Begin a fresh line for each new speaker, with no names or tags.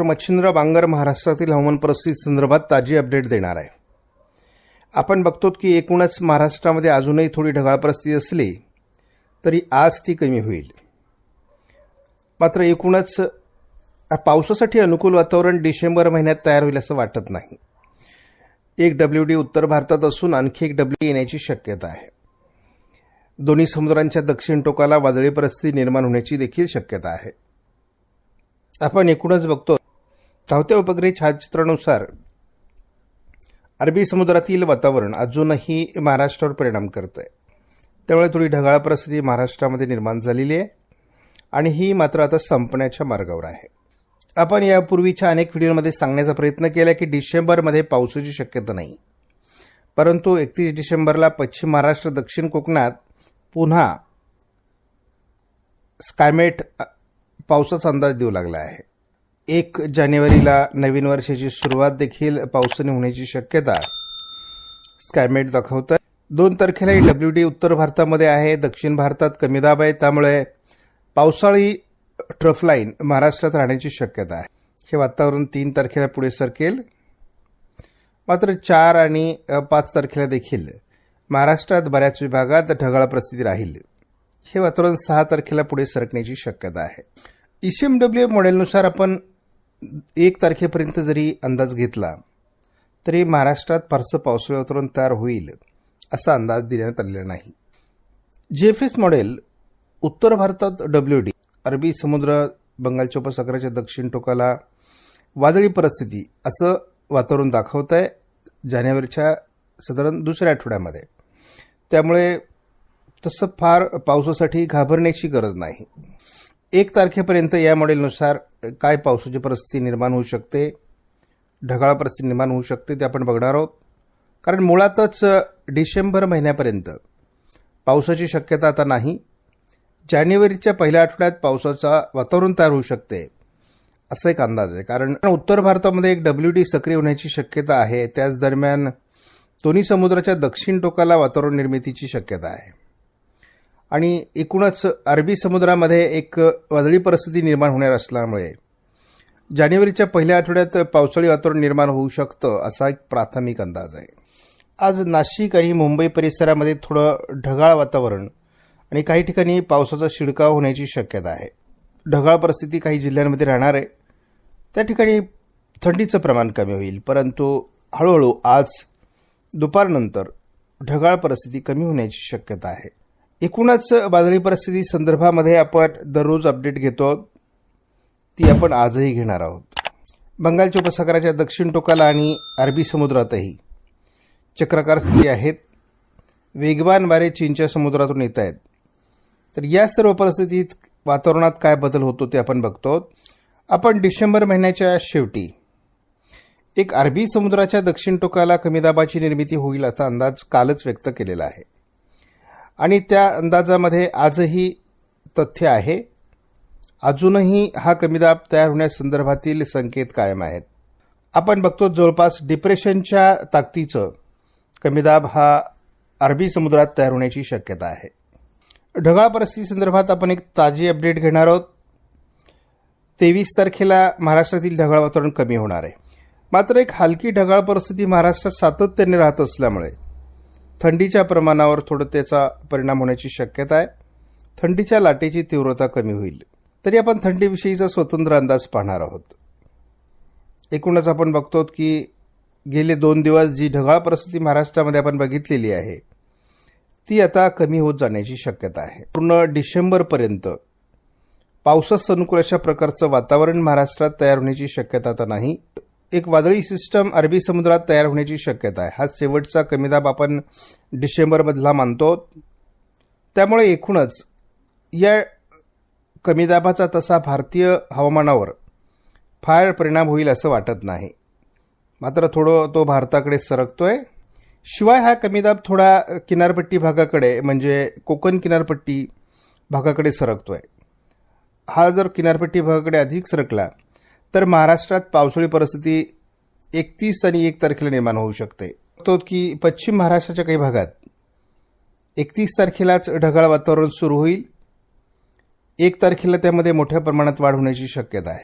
Doctor Machhindra Bangar महाराष्ट्रातील हवामान परिस्थिती संदर्भात ताजी अपडेट देणार आहे. आपण बघतो की एकूणच महाराष्ट्रामध्ये अजूनही थोडी ढगाळ परिस्थिती असली तरी आज ती कमी होईल. मात्र एकूणच पावसासाठी अनुकूल वातावरण डिसेंबर महिन्यात तयार होईल असं वाटत नाही. एक डब्ल्यू डी उत्तर भारतात असून आणखी एक डब्ल्यू येण्याची शक्यता आहे. दोन्ही समुद्रांच्या दक्षिण टोकाला वादळी परिस्थिती निर्माण होण्याची देखील शक्यता आहे. आपण एकूणच बघतो धावत्या उपग्रही छायाचित्रानुसार अरबी समुद्रातील वातावरण अजूनही महाराष्ट्रावर परिणाम करत आहे त्यामुळे थोडी ढगाळ परिस्थिती महाराष्ट्रामध्ये निर्माण झालेली आहे आणि ही मात्र आता संपण्याच्या मार्गावर आहे. आपण यापूर्वीच्या अनेक व्हिडिओमध्ये सांगण्याचा प्रयत्न केला की डिसेंबरमध्ये पावसाची शक्यता नाही. परंतु एकतीस डिसेंबरला पश्चिम महाराष्ट्र दक्षिण कोकणात पुन्हा स्कायमेट पावसाचा अंदाज देऊ लागला आहे. एक जानेवारीला नवीन वर्षाची सुरुवात देखील पावसाने होण्याची शक्यता स्कायमेट दाखवत आहे दोन तारखेला डब्ल्यू डी उत्तर भारतामध्ये आहे दक्षिण भारतात कमी दाब आहे त्यामुळे पावसाळी ट्रफलाईन महाराष्ट्रात राहण्याची शक्यता आहे. हे वातावरण तीन तारखेला पुढे सरकेल. मात्र चार आणि पाच तारखेला देखील महाराष्ट्रात बऱ्याच विभागात ढगाळ परिस्थिती राहील. हे वातावरण सहा तारखेला पुढे सरकण्याची शक्यता आहे. ईसीएम डब्ल्यू मॉडेलनुसार आपण एक तारखेपर्यंत जरी अंदाज घेतला तरी महाराष्ट्रात फारसं पावसाळी वातावरण तयार होईल असा अंदाज देण्यात आलेला नाही. जी एफ एस मॉडेल उत्तर भारतात डब्ल्यू डी अरबी समुद्र बंगालच्या उपसागराच्या दक्षिण टोकाला वादळी परिस्थिती असं वातावरण दाखवत आहे जानेवारीच्या साधारण दुसऱ्या आठवड्यामध्ये. त्यामुळे तसं फार पावसासाठी घाबरण्याची गरज नाही. एक तारखेपर्यंत या मॉडेलनुसार काय पावसाची परिस्थिती निर्माण होऊ शकते? ढगाळ परिस्थिती निर्माण होऊ शकते ते आपण बघणार आहोत. कारण मुळातच डिसेंबर महिन्यापर्यंत पावसाची शक्यता आता नाही. जानेवारीच्या पहिल्या आठवड्यात पावसाचा वातावरण तयार होऊ शकते असा एक अंदाज आहे. कारण उत्तर भारतामध्ये एक डब्ल्यू डी सक्रिय होण्याची शक्यता आहे. त्याच दरम्यान दोन्ही समुद्राच्या दक्षिण टोकाला वातावरण निर्मितीची शक्यता आहे. आणि एकूणच अरबी समुद्रामध्ये एक वादळी परिस्थिती निर्माण होणार असल्यामुळे जानेवारीच्या पहिल्या आठवड्यात पावसाळी वातावरण निर्माण होऊ शकतं असा एक प्राथमिक अंदाज आहे. आज नाशिक आणि मुंबई परिसरामध्ये थोडं ढगाळ वातावरण आणि काही ठिकाणी पावसाचा शिडकाव होण्याची शक्यता आहे. ढगाळ परिस्थिती काही जिल्ह्यांमध्ये राहणार आहे. त्या ठिकाणी थंडीचं प्रमाण कमी होईल परंतु हळूहळू आज दुपारनंतर ढगाळ परिस्थिती कमी होण्याची शक्यता आहे. एकूणच बाजारी परिस्थिती संदर्भामध्ये आपण दररोज अपडेट घेतो. ती आपण आजही घेणार आहोत. बंगालच्या उपसागराच्या दक्षिण टोकाला आणि अरबी समुद्रातही चक्राकार स्थिती आहेत. वेगवान वारे चीनच्या समुद्रातून येत आहेत. तर या सर्व परिस्थितीत वातावरणात काय बदल होतो ते आपण बघतो. आपण डिसेंबर महिन्याच्या शेवटी एक अरबी समुद्राच्या दक्षिण टोकाला कमी दाबाची निर्मिती होईल असा अंदाज कालच व्यक्त केलेला आहे. आणि त्या अंदाजामध्ये आजही तथ्य आहे. अजूनही हा कमी दाब तयार होण्यासंदर्भातील संकेत कायम आहेत. आपण बघतो जवळपास डिप्रेशनच्या ताकदीचं कमी दाब हा अरबी समुद्रात तयार होण्याची शक्यता आहे. ढगाळ परिस्थिती संदर्भात आपण एक ताजी अपडेट घेणार आहोत. तेवीस तारखेला महाराष्ट्रातील ढगाळ वातावरण कमी होणार आहे. मात्र एक हलकी ढगाळ परिस्थिती महाराष्ट्रात सातत्याने राहत असल्यामुळे थंडीच्या प्रमाणावर थोडं त्याचा परिणाम होण्याची शक्यता आहे. थंडीच्या लाटेची तीव्रता कमी होईल. तरी आपण थंडीविषयीचा स्वतंत्र अंदाज पाहणार आहोत. एकूणच आपण बघतो की गेले दोन दिवस जी ढगाळ परिस्थिती महाराष्ट्रामध्ये आपण बघितलेली आहे ती आता कमी होत जाण्याची शक्यता आहे. पूर्ण डिसेंबरपर्यंत पावसास अनुकूल अशा प्रकारचं वातावरण महाराष्ट्रात तयार होण्याची शक्यता आता नाही. एक वादळी सिस्टम अरबी समुद्रात तयार होण्याची शक्यता आहे. हा शेवटचा कमी दाब आपण डिसेंबरमधला मानतो. त्यामुळे एकूणच या कमी दाबाचा तसा भारतीय हवामानावर फार परिणाम होईल असं वाटत नाही. मात्र थोडं तो भारताकडे सरकतोय. शिवाय हा कमी दाब थोडा किनारपट्टी भागाकडे म्हणजे कोकण किनारपट्टी भागाकडे सरकतोय. हा जर किनारपट्टी भागाकडे अधिक सरकला तर महाराष्ट्रात पावसाळी परिस्थिती एकतीस आणि एक तारखेला निर्माण होऊ शकते. तो की पश्चिम महाराष्ट्राच्या काही भागात एकतीस तारखेलाच ढगाळ वातावरण सुरू होईल. एक तारखेला त्यामध्ये मोठ्या प्रमाणात वाढ होण्याची शक्यता आहे.